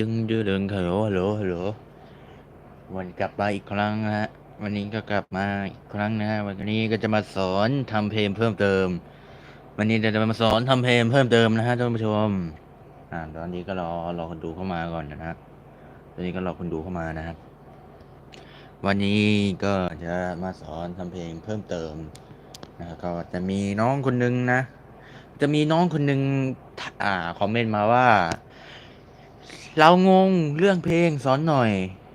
ดึงดึงดึงฮัลโหลฮัลโหลฮัลโหลวันกลับมาอีกครั้งนะฮะ วันนี้ก็กลับมาอีกครั้งนะฮะ วันนี้ก็จะมาสอนทำเพลงเพิ่มเติม วันนี้จะมาสอนทำเพลงเพิ่มเติมนะฮะท่านผู้ชม อ่า ตอนนี้ก็รอรอคนดูเข้ามาก่อนนะฮะ ตอนนี้ก็รอคนดูเข้ามานะครับ วันนี้ก็จะมาสอนทำเพลงเพิ่มเติมนะก็จะมีน้องคนนึงนะ จะมีน้องคนหนึ่งอ่าคอมเมนต์มาว่า เรางงเรื่องเพลงสอนหน่อย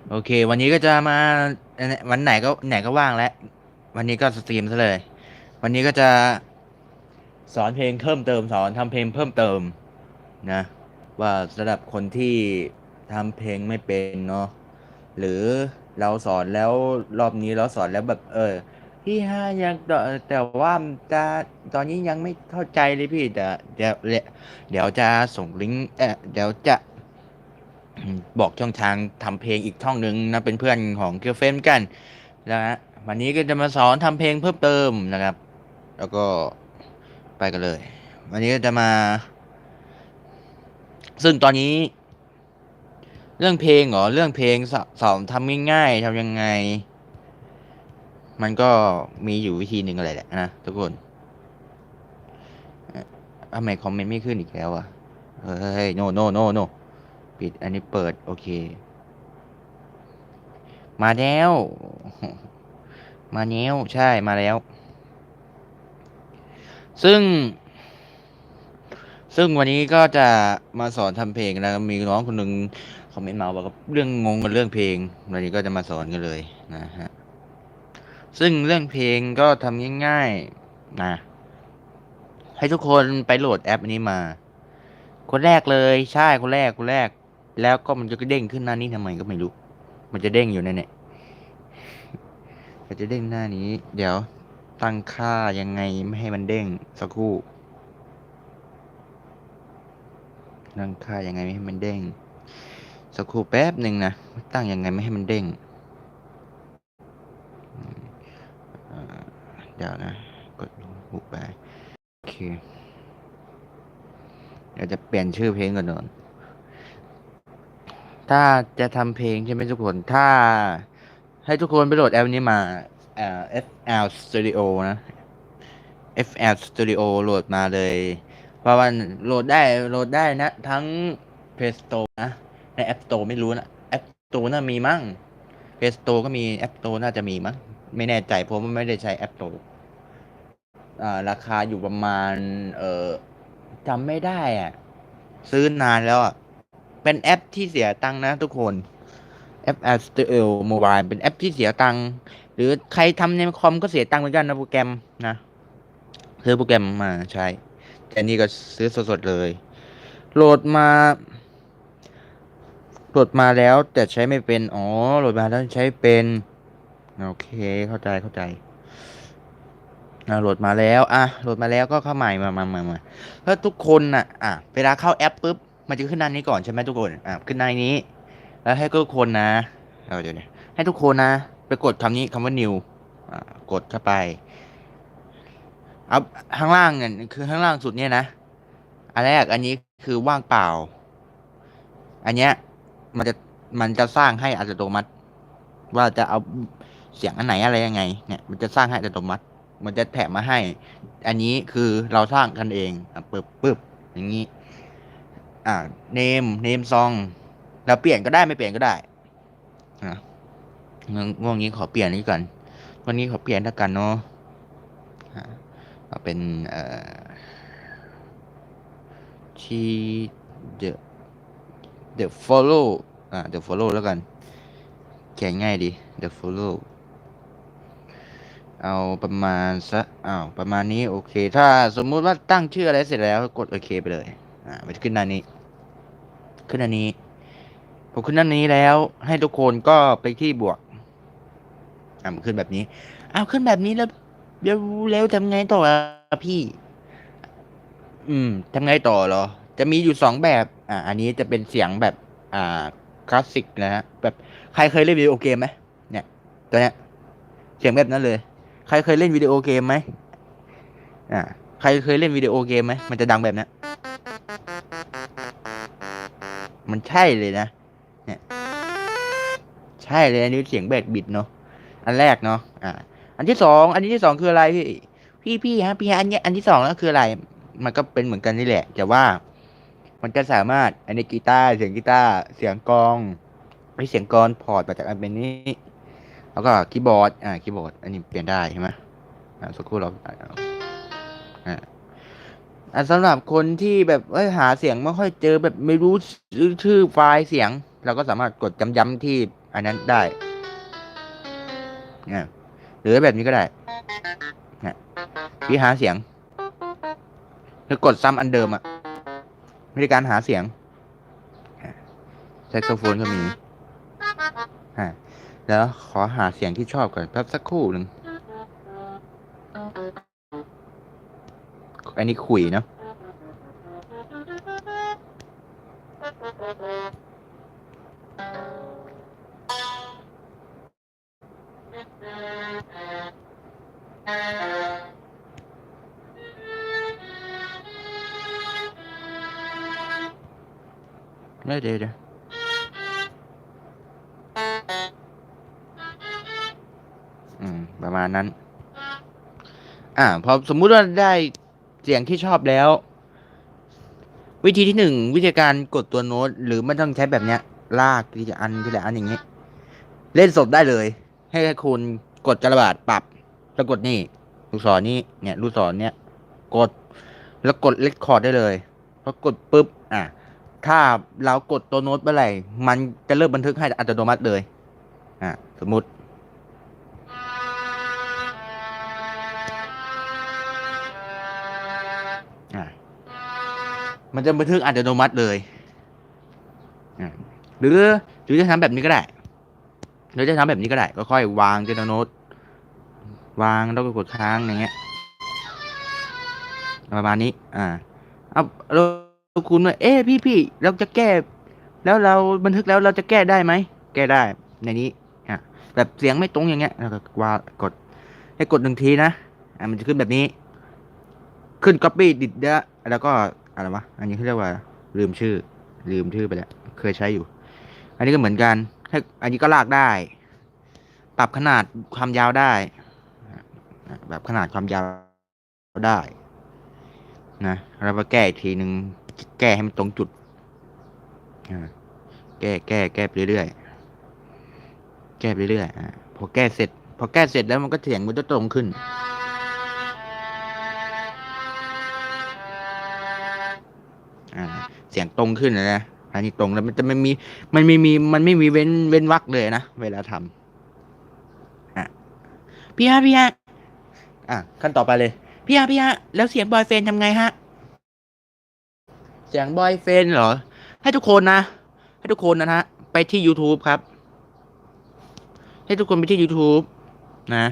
โอเค วันนี้ก็จะมาวันไหนก็ไหนก็ว่างแล้ว วันนี้ก็สตรีมซะเลย วันนี้ก็จะสอนเพลงเพิ่มเติมสอนทำเพลงเพิ่มเติมนะ ว่าสำหรับคนที่ทำเพลงไม่เป็นเนาะหรือเราสอนแล้วรอบนี้เราสอนแล้วแบบ เออพี่ฮะยังแต่แต่ว่าจะตอนนี้ยังไม่เข้าใจเลยพี่แต่เดี๋ยวเดี๋ยวจะส่งลิงก์เออเดี๋ยวจะ บอกช่องทางทำเพลงอีกช่องหนึ่งนะเป็นเพื่อนของเกียวเฟมกันนะฮะวันนี้ก็จะมาสอนทำเพลงเพิ่มเติมนะครับ แล้วก็ไปกันเลย วันนี้ก็จะมา ซึ่งตอนนี้ เรื่องเพลงเหรอเรื่องเพลงสสอนทำง่ายๆทำยังไง มันก็มีอยู่วิธีหนึ่งอะไรแหละนะทุกคนทำไมคอมเมนต์ไม่ขึ้นอีกแล้วอะเฮ้ยโนโนโนโน ปิดอันนี้เปิด โอเค มาแล้ว มาแล้วใช่มาแล้ว ซึ่ง ซึ่งวันนี้ก็จะมาสอนทำเพลงแล้วมีน้องคนหนึ่งคอมเมนต์มาบอกเรื่องงงกับเรื่องเพลงวันนี้ก็จะมาสอนกันเลยนะฮะซึ่งเรื่องเพลงก็ทำง่ายๆนะ ให้ทุกคนไปโหลดแอปนี้มา คนแรกเลย ใช่คนแรกคนแรก แล้วก็มันจะเด้งขึ้นหน้านี้ทำไมก็ไม่รู้ มันจะเด้งอยู่ในเนี่ยมันจะเด้งหน้านี้ เดี๋ยวตั้งค่ายังไงไม่ให้มันเด้งสักครู่ตั้งค่ายังไงไม่ให้มันเด้ง สักครู่แป๊บหนึ่งนะตั้งยังไงไม่ให้มันเด้งเดี๋ยวนะกดหุบไปโอเคเดี๋ยวจะเปลี่ยนชื่อเพลงก่อนนอน ถ้าจะทำเพลงใช่ไหมทุกคน ถ้าให้ทุกคนไปโหลดแอปนี้มาเอ่อ FL Studio นะ FL Studio โหลดมาเลย เพราะว่าโหลดได้โหลดได้นะ ทั้ง Play Store นะ ใน App Store ไม่รู้นะ App Store น่ามีมั้ง Play Store ก็มี App Store น่าจะมีมั้ง ไม่แน่ใจเพราะว่าไม่ได้ใช้ App Store อ่าราคาอยู่ประมาณ เออจำไม่ได้อะ ซื้อนานแล้วอะ เป็นแอปที่เสียตังค์นะทุกคน แอป App Studio Mobile เป็นแอปที่เสียตังค์หรือใครทำในคอมก็เสียตังค์เหมือนกันนะโปรแกรมนะซื้อโปรแกรมมาใช้แต่นี่ก็ซื้อสดๆเลย โหลดมาโหลดมาแล้วแต่ใช้ไม่เป็น อ๋อ โหลดมาแล้วใช้เป็น โอเค เข้าใจ เข้าใจอะโหลดมาแล้ว อะ โหลดมาแล้วก็เข้าใหม่มามามามาถ้าทุกคนน่ะ อะ เวลาเข้าแอปปุ๊บ มันจะขึ้นหน้านี้ก่อนใช่ไหมทุกคน อะขึ้นหน้านี้ แล้วให้ทุกคนนะเเดี๋ยวนี้ให้ทุกคนนะ ไปกดคำนี้คำว่า new อะกดเข้าไปเอาข้างล่างเนี่ยคือข้างล่างสุดเนี่ยนะ อันแรกอันนี้คือว่างเปล่า อันเนี้ยมันจะมันจะสร้างให้อัตโนมัติ ว่าจะเอาเสียงอันไหนอะไรยังไง เนี่ย มันจะสร้างให้อัตโนมัติ มันจะแถมมาให้ อันนี้คือเราสร้างกันเองอะปึ๊บปึ๊บอย่างนี้ อ่า name name song เราเปลี่ยนก็ได้ไม่เปลี่ยนก็ได้อะง่วงนี้ขอเปลี่ยนนี้ก่อนวันนี้ขอเปลี่ยนแล้วกันเนาะอะเอาเป็นเอ่อที่ the the follow อ่า the follow แล้วกันเขียนง่ายดี the follow เอาประมาณสักอ้าวประมาณนี้โอเค ถ้าสมมุติว่าตั้งชื่ออะไรเสร็จแล้วกดโอเคไปเลย อ่ามันจะขึ้นหน้านี้ ขึ้นหน้านี้พอขึ้นหน้านี้แล้ว ให้ทุกคนก็ไปที่บวกอ่ามันขึ้นแบบนี้อ้าวขึ้นแบบนี้แล้วเดี๋ยวแล้วทำไงต่ออพี่ อืมทำไงต่อเหรอ จะมีอยู่สองแบบ อ่า อันนี้จะเป็นเสียงแบบ อ่า คลาสสิกนะฮะ แบบใครเคยเล่นวิดีโอเกมไหมเนี่ย ตัวเนี้ย เสียงแบบนั้นเลย ใครเคยเล่นวิดีโอเกมไหมอ่า ใครเคยเล่นวิดีโอเกมไหม มันจะดังแบบนี้น มันใช่เลยนะ เนี่ย ใช่เลยอันนี้เสียงแบกบิดเนาะ อันแรกเนาะ อ่า อันที่สอง อันที่สองคืออะไรพี่ พี่พี่ฮะพี่ฮะอันเนี้ยอันที่สองแล้วคืออะไร มันก็เป็นเหมือนกันนี่แหละ แต่ว่า มันจะสามารถ อันนี้กีตาร์ เสียงกีตาร์ เสียงกลองไอเสียงกลอนพอร์ตมาจากอันเป็นนี้ แล้วก็คีย์บอร์ด อ่า คีย์บอร์ด อันนี้เปลี่ยนได้ใช่ไหมอ่าสักครู่เราอ่าอ่า อ่าสำหรับคนที่แบบเอ้ยหาเสียงไม่ค่อยเจอแบบไม่รู้ชื่อไฟล์เสียง เราก็สามารถกดย้ำที่อันนั้นได้หรือแบบนี้ก็ได้พี่หาเสียงคือกดซ้ำอันเดิมอะวิธีการหาเสียงแซกโซโฟนก็มีแล้วขอหาเสียงที่ชอบก่อนแป๊บสักครู่หนึ่ง อันนี้คุยเนาะเดี๋ยวเดี๋ยวเดี๋ยอืม ประมาณนั้น อ่า พอสมมุติว่าได้ สียงที่ชอบแล้ว วิธีที่หนึ่งวิธีการกดตัวโน้ต หรือไม่ต้องใช้แบบเนี้ย ลากทีละอันทีละอันอย่างเงี้ เล่นสดได้เลย ให้คุณกดกระบาดปรับแล้วกดนี่ลูกศรนี่เนี่ยลูกศรเนี่ย กดแล้วกดเลคคอร์ดได้เลยพอกดปุ๊บอะถ้าเรากดตัวโน้ตเมื่อไหร่ มันจะเริ่มบันทึกให้อัตโนมัติเลย อะ สมมติ มันจะบันทึกอัตโนมัติเลยหรือหรือจะทำแบบนี้ก็ได้หรือจะทำแบบนี้ก็ได้ ก็ค่อยวางเจนโนตวางแล้วก็กดค้างอย่างเงี้ยประมาณนี้ อ่า เอาเราคุณว่าเอ๊ะพี่พี่เราจะแก้ แล้วเราบันทึกแล้วเราจะแก้ได้ไหม แก้ได้ ในนี้อะแบบเสียงไม่ตรงอย่างเงี้ยแล้วก็วางกด ให้กดหนึ่งทีนะ อะมันจะขึ้นแบบนี้ ขึ้น copy ดิดเดะแล้วก็ อะไรวะ อันนี้เขาเรียกว่าลืมชื่อ ลืมชื่อไปแล้ว เคยใช้อยู่ อันนี้ก็เหมือนกันให้อันนี้ก็ลากได้ ปรับขนาดความยาวได้ แบบขนาดความยาวได้นะแล้วมาแก้อีกทีหนึ่งแก้ให้มันตรงจุด แก้แก้แก้ไปเรื่อยๆ แก้ไปเรื่อยๆอ่าพอแก้เสร็จ พอแก้เสร็จแล้วมันก็เสียงมันจะตรงขึ้น อ่า เสียงตรงขึ้นนะนะ อันนี้ตรงแล้วมันจะไม่มี มันไม่มี มันไม่มีเว้นเว้นวรรคเลยนะ เวลาทำอะพี่ฮะพี่ฮะอะขั้นต่อไปเลย พี่ฮะพี่ฮะแล้วเสียงบอยเฟนทำไงฮะ เสียงบอยเฟนเหรอ ให้ทุกคนนะ ให้ทุกคนนะฮะ ไปที่ YouTube ครับ ให้ทุกคนไปที่ YouTube นะ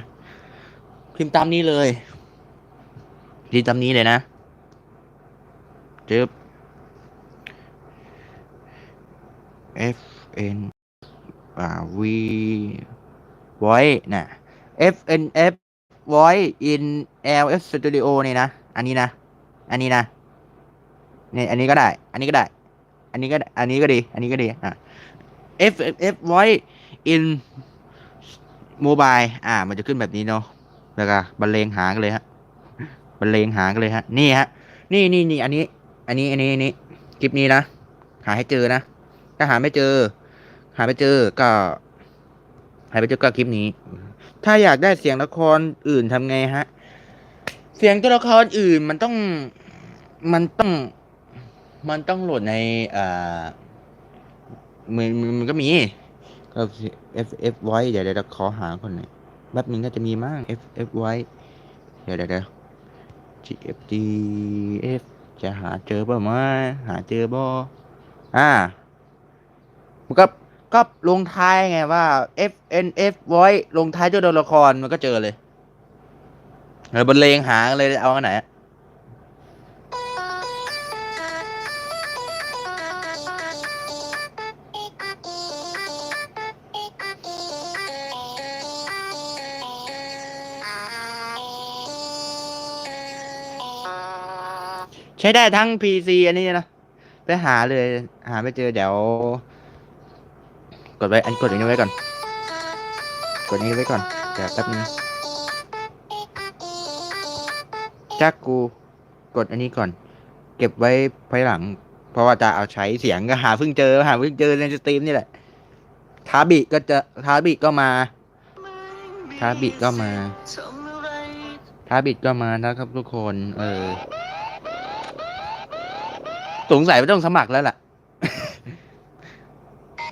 พิมพ์ตามนี้เลยพิมพ์ตามนี้เลยนะจึ๊บ F N อ่า V Voice นะ F N F Voice in L S Studio นี่นะ อันนี้นะ อันนี้นะนี่อันนี้ก็ได้ อันนี้ก็ได้ อันนี้ก็อันนี้ก็ดี อันนี้ก็ดีอะ F F F Voice in Mobile อ่า มันจะขึ้นแบบนี้เนาะแล้วก็บรรเลงหากันเลยฮะบรรเลงหากันเลยฮะ นี่ฮะ นี่นี่นี่อันนี้ อันนี้ อันนี้อันนี้ คลิปนี้นะ หาให้เจอนะ ถ้าหาไม่เจอ หาไม่เจอก็หาไม่เจอก็คลิปนี้ ถ้าอยากได้เสียงละครอื่นทำไงฮะ เสียงตัวละครอื่นมันต้องมันต้อง มันต้องโหลดในอ่ามันมันก็มีก็ F F ไว้เดี๋ยวเดี๋ยวขอหาคนหน่อยแป๊บนึงก็จะมีมั้ง F F ไว้เดี๋ยวเดี๋ยว G F G F จะหาเจอเปล่ามหาเจอบ่อ่า มันก็ก็ลงท้ายไงว่า F N F voice ลงท้ายด้วยตัวละครมันก็เจอเลยเออบรรเลงหาเลยเอาอันไหนใช้ได้ทั้ง PC อันนี้นะ ไปหาเลย หาไม่เจอเดี๋ยว กดไว้อันกดอันนี้ไว้ก่อน กดอันนี้ไว้ก่อน เดี๋ยวแป๊บนึงจักกูกดอันนี้ก่อน เก็บไว้ภายหลัง เพราะว่าจะเอาใช้เสียงก็หาเพิ่งเจอ หาเพิ่งเจอในสตรีมนี่แหละ ทาบิก็จะทาบิก็มา ทาบิก็มา ทาบิก็มานะครับทุกคน เออสงสัยไม่ต้องสมัครแล้วล่ะ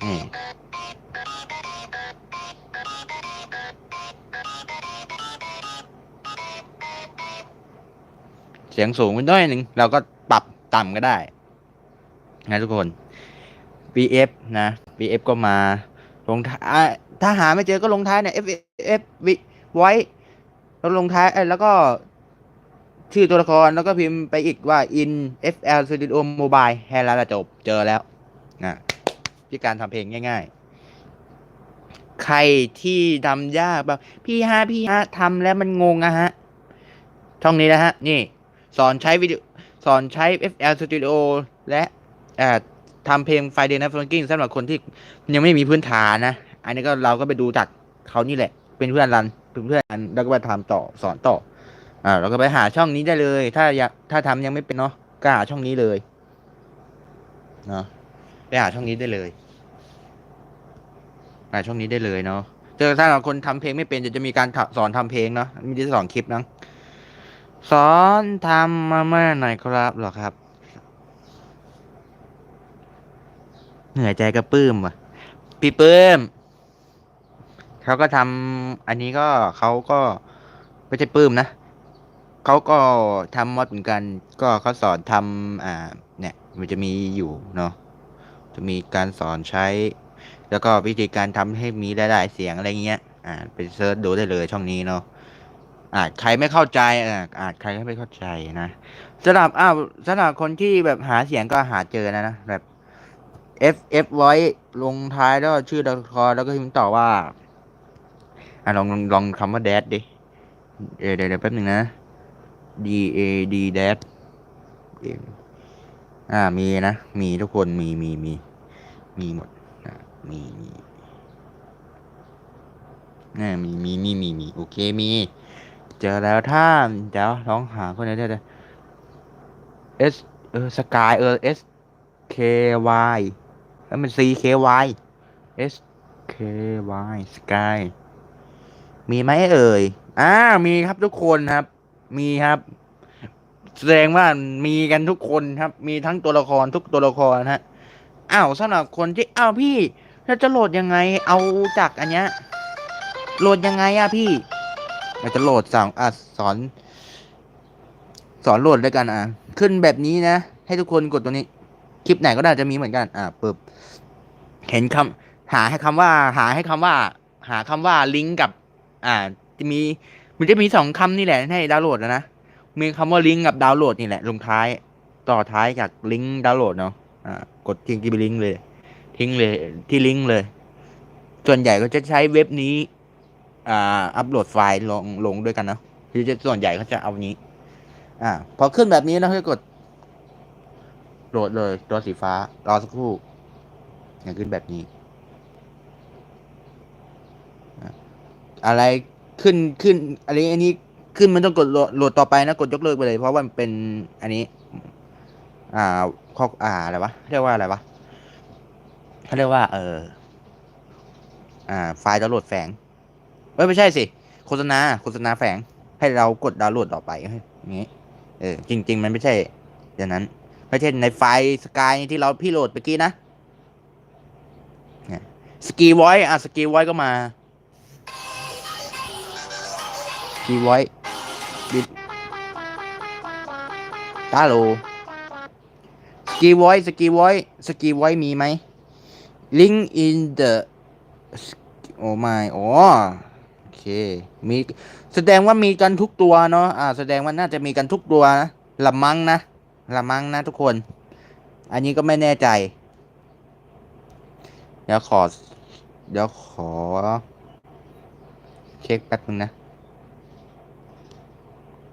นี่ เสียงสูงไปหน้อยหนึ่งเราก็ปรับต่ำก็ได้นะทุกคน BF นะ BF ก็มาลงท้ายถ้าหาไม่เจอก็ลงท้ายเนี่ย F F วิไว้แล้วลงท้ายแล้วก็ชื่อตัวละครแล้วก็พิมพ์ไปอีกว่า in FL Studio Mobile แค่แล้วละจบเจอแล้วนะที่การทำเพลงง่าย ๆ ใครที่ทำยากแบบพี่ฮะพี่ฮะทำแล้วมันงงอะฮะช่องนี้นะฮะ นี่ สอนใช้วิดีสอนใช้ FL Studio และทำเพลง Friday Night Funkin' สำหรับคนที่ยังไม่มีพื้นฐานนะ อันนี้ก็เราก็ไปดูจากเขานี่แหละ เป็นเพื่อนรันเป็นเพื่อนกันแล้วก็ไปทำต่อสอนต่ออ่าเราก็ไปหาช่องนี้ได้เลย ถ้าอยากถ้าทำยังไม่เป็นเนาะก็หาช่องนี้เลยเนาะไปหาช่องนี้ได้เลยหาช่องนี้ได้เลยเนาะเจอถ้าเราคนทำเพลงไม่เป็นจะจะมีการสอนทำเพลงเนาะมีจะสอนคลิปนะ สอนทำมาเมื่อหน่อยครับหรอครับ เหนื่อยใจกระปื้มว่ะ พี่ปื้มเขาก็ทำอันนี้ก็เขาก็ไม่ใช่ปื้มนะเขาก็ทำมอดเหมือนกัน ก็เขาสอนทำอ่า เนี่ย มันจะมีอยู่เนาะจะมีการสอนใช้ แล้วก็วิธีการทำให้มีหลายๆเสียงอะไรเงี้ย อ่าไปเซิร์ชดูได้เลยช่องนี้เนาะ อาจใครไม่เข้าใจอาอาจใครไม่เข้าใจนะสำหรับอ้าวสำหรับคนที่แบบหาเสียงก็หาเจอนะนะแบบ F F ไว้ลงท้ายแล้วชื่อละครแล้วก็พิมพ์ต่อว่าอะลองลองลองคำว่า dad ดิเดี๋ยวเดี๋ยวเดี๋ยวแป๊บหนึ่งนะ D A D dad อ่ามีนะ มีทุกคนมีมีมีมีหมดอะมีมีน่ามีมีมีมีมีโอเคมี เจอแล้วท่านเดี๋ยวลองหาคนไหนได้เลย S เออสกายเออ S K Y แล้วมัน C K Y S K Y Sky มีไหมเอ่ยอ่ามีครับทุกคนครับ มีครับแสดงว่ามีกันทุกคนครับ มีทั้งตัวละครทุกตัวละครฮะอ้าวสำหรับคนที่อ้าวพี่แล้วจะโหลดยังไง เอาจากอันเนี้ยโหลดยังไงอะพี่ เราจะโหลดสั่งอะสอน สอนโหลดด้วยกันอะ ขึ้นแบบนี้นะ ให้ทุกคนกดตัวนี้ คลิปไหนก็ได้จะมีเหมือนกัน อ่าปึ๊บเห็นคำหาให้คำว่า หาให้คำว่า หาคำว่าลิงก์กับ อ่า จะมี มันจะมีสองคำนี่แหละให้ดาวน์โหลดนะนะมีคำว่าลิงก์กับดาวน์โหลดนี่แหละลงท้าย ต่อท้ายจากลิงก์ดาวน์โหลดเนาะ อ่า กดทิ้งที่ลิงก์เลย ทิ้งเลย ที่ลิงก์เลย ส่วนใหญ่ก็จะใช้เว็บนี้ อ่าอัปโหลดไฟล์ลงลงด้วยกันนะคือจะส่วนใหญ่เขาจะเอานี้ อ่า พอขึ้นแบบนี้นะก็กดโหลดเลยตัวสีฟ้ารอสักครู่อย่างขึ้นแบบนี้ อะไรขึ้นขึ้นอะไรอันนี้ขึ้นมันต้องกดโหลดโหลดต่อไปนะ กดยกเลิกไปเลย เพราะว่ามันเป็นอันนี้ อ่าข้ออ่าอะไรวะเรียกว่าอะไรวะเขาเรียกว่า เอออ่า ไฟล์ดาวน์โหลดแฝง เอ้ยไม่ใช่สิ โฆษณา โฆษณาแฝง ให้เรากดดาวน์โหลดต่อไปอย่างนี้เออจริง ๆ มันไม่ใช่อย่างนั้นไม่ใช่ในไฟล์สกายที่เราพี่โหลดเมื่อกี้นะสกีไวอะสกีไวก็มาสกีไวบิดตาโลสกีไวสกีไวสกีไวมีไหม link in the โอ้ไม่อ๋อโอเค มีแสดงว่ามีกันทุกตัวเนาะอ่า แสดงว่าน่าจะมีกันทุกตัวนะละมังนะละมังนะทุกคน อันนี้ก็ไม่แน่ใจ เดี๋ยวขอ เดี๋ยวขอ เช็คแป๊บนึงนะ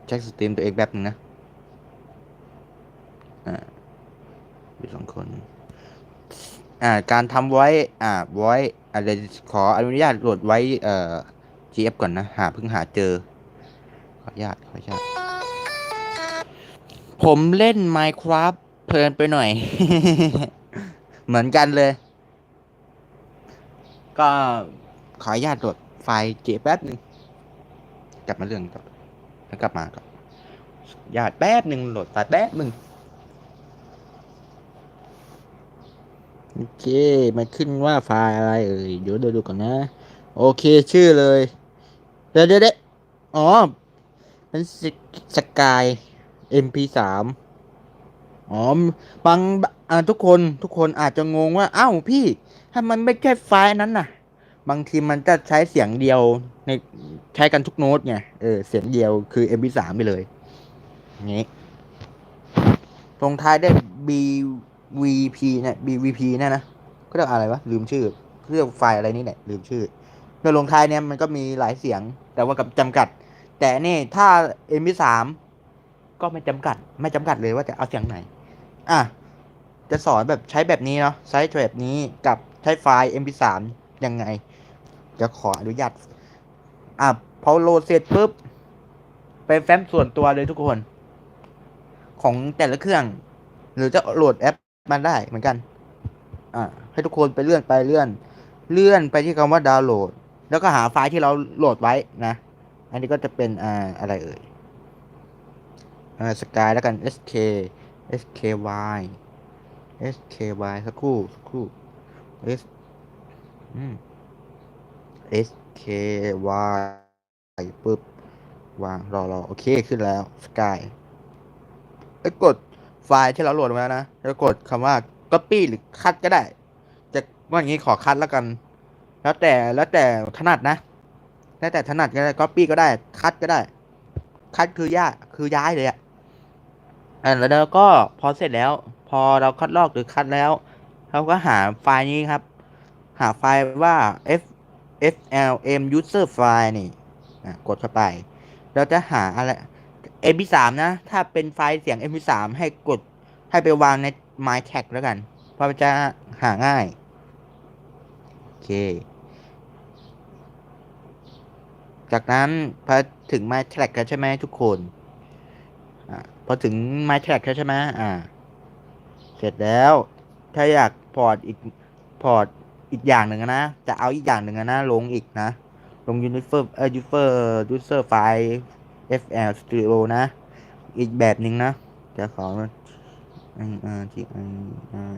เช็คสตรีมตัวเองแป๊บนึงนะอ่ามีสองคน อ่า การทำไว้ อ่าไว้อะไรขออนุญาตโหลดไว้ เอ่อ GF ก่อนนะ หาเพิ่งหาเจอ ขออนุญาตขออนุญาตผมเล่น Minecraft เพลินไปหน่อย เหมือนกันเลย ก็ขออนุญาตโหลดไฟล์ GF แป๊บหนึ่งกลับมาเรื่องต่อแล้วกลับมาก่อนญาตแป๊บหนึ่งโหลดไฟล์แป๊บหนึ่งโอเค มันขึ้นว่าไฟล์อะไรเอ่ยเดี๋ยวดูดูก่อนนะ โอเค ชื่อเลย เดี๋ยวเดี๋ยวเดี๋ยวอ๋อ เป็นสกาย MP3 อ๋อบางทุกคนทุกคนอาจจะงงว่า อ้าวพี่ถ้ามันไม่แค่ไฟล์นั้นน่ะ บางทีมันจะใช้เสียงเดียวในใช้กันทุกโน้ตไง เออ เสียงเดียวคือ MP3 ไปเลยอย่างงี้ลงท้ายได้วย BVP เนี่ย BVP เนี่ยนะก็เรียกอะไรวะ ลืมชื่อเรียกไฟล์อะไรนี่แหละลืมชื่อ แล้วลงท้ายเนี่ยมันก็มีหลายเสียง แต่ว่ากับจำกัด แต่นี่ถ้า MP3 ก็ไม่จำกัด ไม่จำกัดเลยว่าจะเอาเสียงไหน อะ จะสอนแบบใช้แบบนี้เนาะใช้แบบนี้กับใช้ไฟล์ MP3 ยังไง จะขออนุญาตอะพอโหลดเสร็จปุ๊บเป็นแฟ้มส่วนตัวเลยทุกคน ของแต่ละเครื่อง หรือจะโหลดแอปมันได้เหมือนกัน อ่าให้ทุกคนไปเลื่อนไปเลื่อน เลื่อนไปที่คำว่าดาวน์โหลด แล้วก็หาไฟล์ที่เราโหลดไว้นะ อันนี้ก็จะเป็นอ่าอะไรเอ่ยอ่าสกายแล้วกัน sk sky sky สักครู่สักครู่ s อืม sky ปึ๊บวางรอรอโอเคขึ้นแล้ว sky แล้วกดไฟล์ที่เราโหลดมาแล้วนะ แล้วกดคำว่า copy หรือคัดก็ได้ จะว่าอย่างนี้ขอคัดแล้วกัน แล้วแต่แล้วแต่ถนัดนะแล้วแต่ถนัดก็ได้ copy ก็ได้ คัดก็ได้ คัดคือย่าคือย้ายเลยอะอ่าแล้วก็พอเสร็จแล้ว พอเราคัดลอกหรือคัดแล้วเราก็หาไฟล์นี้ครับ หาไฟล์ว่า f flm user file นี่กดเข้าไป เราจะหาอะไร mp3 นะ ถ้าเป็นไฟล์เสียง mp3 ให้กดให้ไปวางใน my tag แล้วกัน เพราะมันจะหาง่าย โอเค จากนั้นพอถึง my track แล้วใช่ไหมทุกคนอพอถึง my track แล้วใช่ไหมอ่า เสร็จแล้ว ถ้าอยากพอร์ตอีกพอร์ตอีกอย่างหนึ่งนะ จะเอาอีกอย่างหนึ่งนะ ลงอีกนะ ลง user เอ่อ user user file fl studio นะ อีกแบบหนึ่งนะ จะขออืมอ่าที่อืมอ่า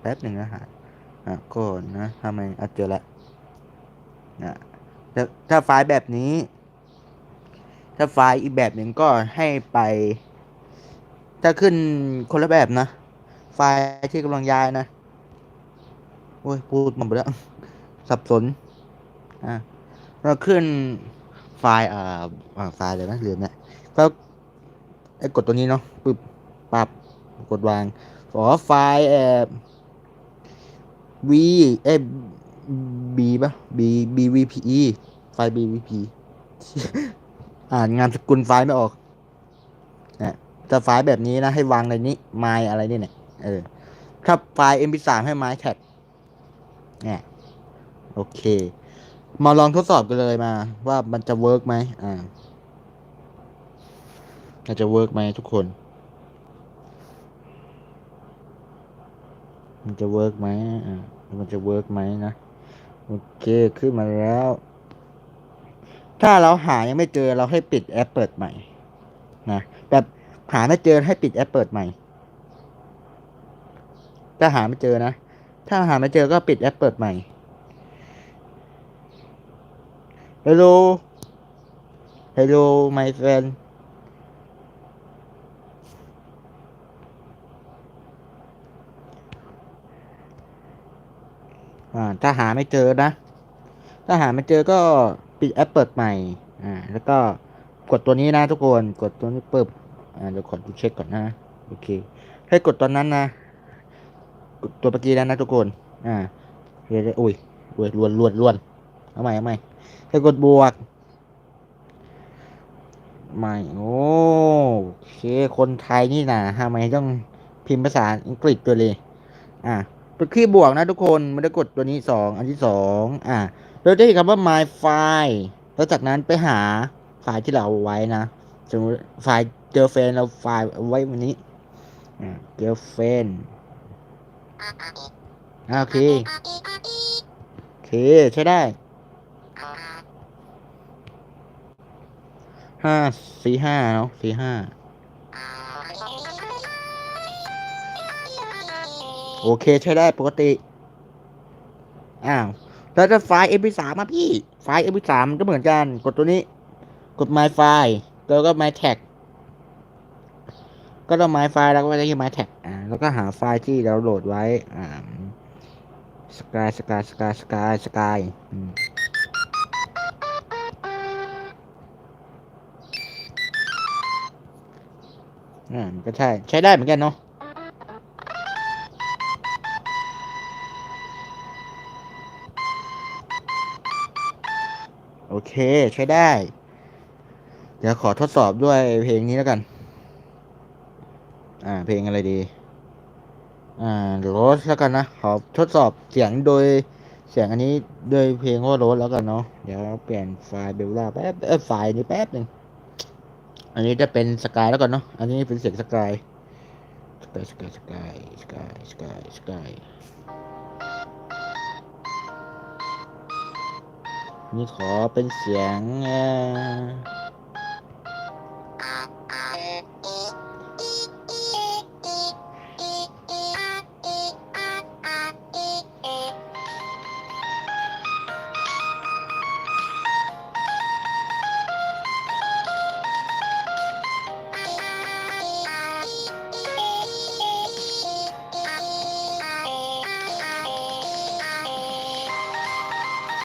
แป๊บหนึ่งนะฮะอะก่อนนะทำไมอะเจอละนะ ถ้าไฟล์แบบนี้ ถ้าไฟล์อีกแบบหนึ่งก็ให้ไป ถ้าขึ้นคนละแบบนะ ไฟล์ที่กำลังย้ายนะ โอ้ยพูดมาหมดแล้ว สับสน อะเราขึ้นไฟล์อ่าไฟล์เลยนะลืมเนี่ยก็ไอ้กดตัวนี้เนาะปึ๊บปับกดวางอ๋อไฟล์เอ่อ v เอ้ b ป่ะ b bvp ไฟล์ bvp อ่านงานสกุลไฟล์ไม่ออกนะแต่ไฟล์แบบนี้นะ ให้วางในนี้ my อะไรนี่เนี่ยเออ ถ้าไฟล์ mp3 ให้ my tag เนี่ยโอเค มาลองทดสอบกันเลยมา ว่ามันจะเวิร์กไหมอ่ามันจะเวิร์กไหมทุกคน มันจะเวิร์กไหมอ่ามันจะเวิร์กไหมนะ โอเคขึ้นมาแล้ว ถ้าเราหายังไม่เจอเราให้ปิดแอปเปิดใหม่นะแบบหาไม่เจอให้ปิดแอปเปิดใหม่ ถ้าหาไม่เจอนะ ถ้าหาไม่เจอก็ปิดแอปเปิดใหม่ Hello Hello my friend อ่าถ้าหาไม่เจอนะ ถ้าหาไม่เจอก็ปิดแอปเปิดใหม่ อ่า แล้วก็กดตัวนี้นะทุกคน กดตัวนี้ปึ๊บ อ่าเดี๋ยวขอดูเช็คก่อนนะ โอเค ให้กดตัวนั้นนะกดตัวเมื่อกี้นั้นนะทุกคน อ่าเดี๋ยวอุ้ยอุ้ยลวนลวนลวนเอาใหม่เอาใหม่ให้กดบวกใหม่โอ้โอเค คนไทยนี่นะทำไมต้องพิมพ์ภาษาอังกฤษตัวเลย อะ กดคีย์บวกนะทุกคนม่ได้กดตัวนี้สองอันที่สองอ่าเราจะเห็นคำว่า my file แล้วจากนั้นไปหาไฟล์ที่เราเอาไว้นะสมมติไฟล์เจอเฟนเราไฟล์เอาไว้วันนี้เจอเฟนโอเคโอเคใช้ได้ห้าสี่ห้าเนาะสี่ห้า โอเคใช้ได้ปกติ อ้าวแล้วจะไฟล์ mp3 มาพี่ ไฟล์ mp3 มันก็เหมือนกัน กดตัวนี้ กด my file แล้วก็ my tag ก็ต้อง my file แล้วก็ไปที่ my tag อ่า แล้วก็หาไฟล์ที่เราโหลดไว้ อ่า sky sky sky sky sky อืมอ่ามันก็ใช่ ใช้ได้เหมือนกันเนาะ เค ใช้ได้ เดี๋ยวขอทดสอบด้วยเพลงนี้แล้วกัน อ่า เพลงอะไรดี อ่าโรสแล้วกันนะ ขอทดสอบเสียงโดยเสียงอันนี้โดยเพลงว่าโรสแล้วกันเนาะ เดี๋ยวเปลี่ยนไฟล์เบลล่าแป๊บเออไฟล์นี้แป๊บหนึ่งอันนี้จะเป็นสกายแล้วกันเนาะ อันนี้เป็นเสียงสกายสกายสกายสกายสกายสกายสกาย นี่ขอเป็นเสียงอ